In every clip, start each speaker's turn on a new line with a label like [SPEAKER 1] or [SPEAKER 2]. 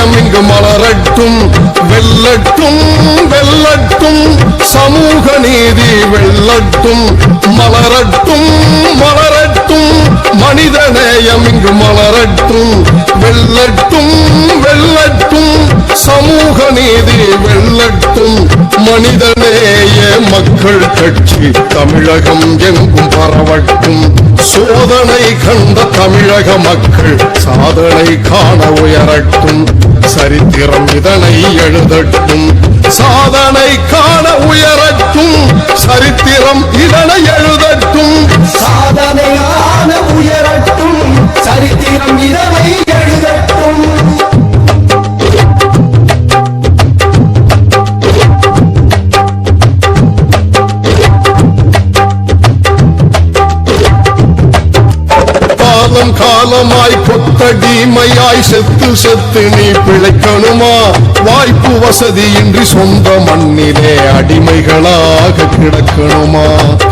[SPEAKER 1] இங்கு மலரட்டும் வெல்லட்டும் வெல்லட்டும். சமூக நீதி வெல்லட்டும் மலரட்டும் மலரட்டும். மனித நேயம் இங்கு மலரட்டும் வெல்லட்டும் வெல்லட்டும். சமூக நீதி வெல்லட்டும் மனிதநேய மக்கள் கட்சி தமிழகம் எங்கும் பரவட்டும். சோதனை கண்ட தமிழக மக்கள் சாதனை காண உயரட்டும். சரித்திரம் இதனை எழுதட்டும். சாதனை
[SPEAKER 2] கால
[SPEAKER 1] காலம் காலமாய் கொத்தடிமையாய் செத்து செத்து நீ பிழைக்கணுமா? வாய்ப்பு வசதியின்றி சொந்த மண்ணிலே அடிமைகளாக கிடக்கணுமா?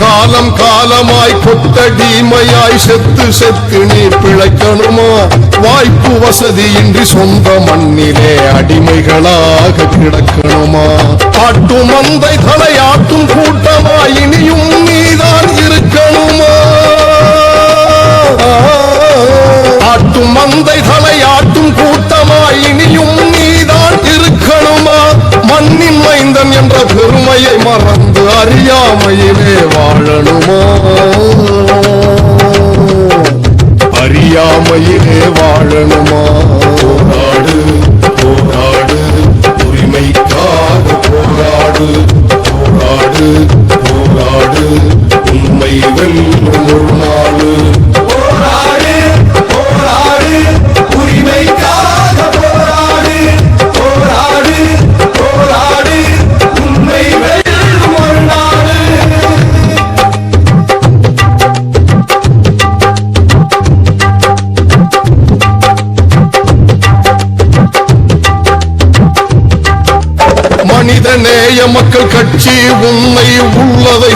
[SPEAKER 1] காலம் காலமாய் கொத்தடிமையாய் செத்து செத்து நீ பிழைக்கணுமா? வாய்ப்பு வசதியின்றி சொந்த மண்ணிலே அடிமைகளாக கிடக்கணுமா? ஆட்டு மந்தை தலையாட்டும் கூட்டமாயினி அறியாமையிலே வாழணுமோ? அறியாமையிலே வாழணுமா? போராடு போராடு உரிமைக்காக போராடு போராடு போராடு. உண்மை வெல்லும் ஒரு
[SPEAKER 2] நாள்.
[SPEAKER 1] மனிதநேய மக்கள் கட்சி உண்மை உள்ளதை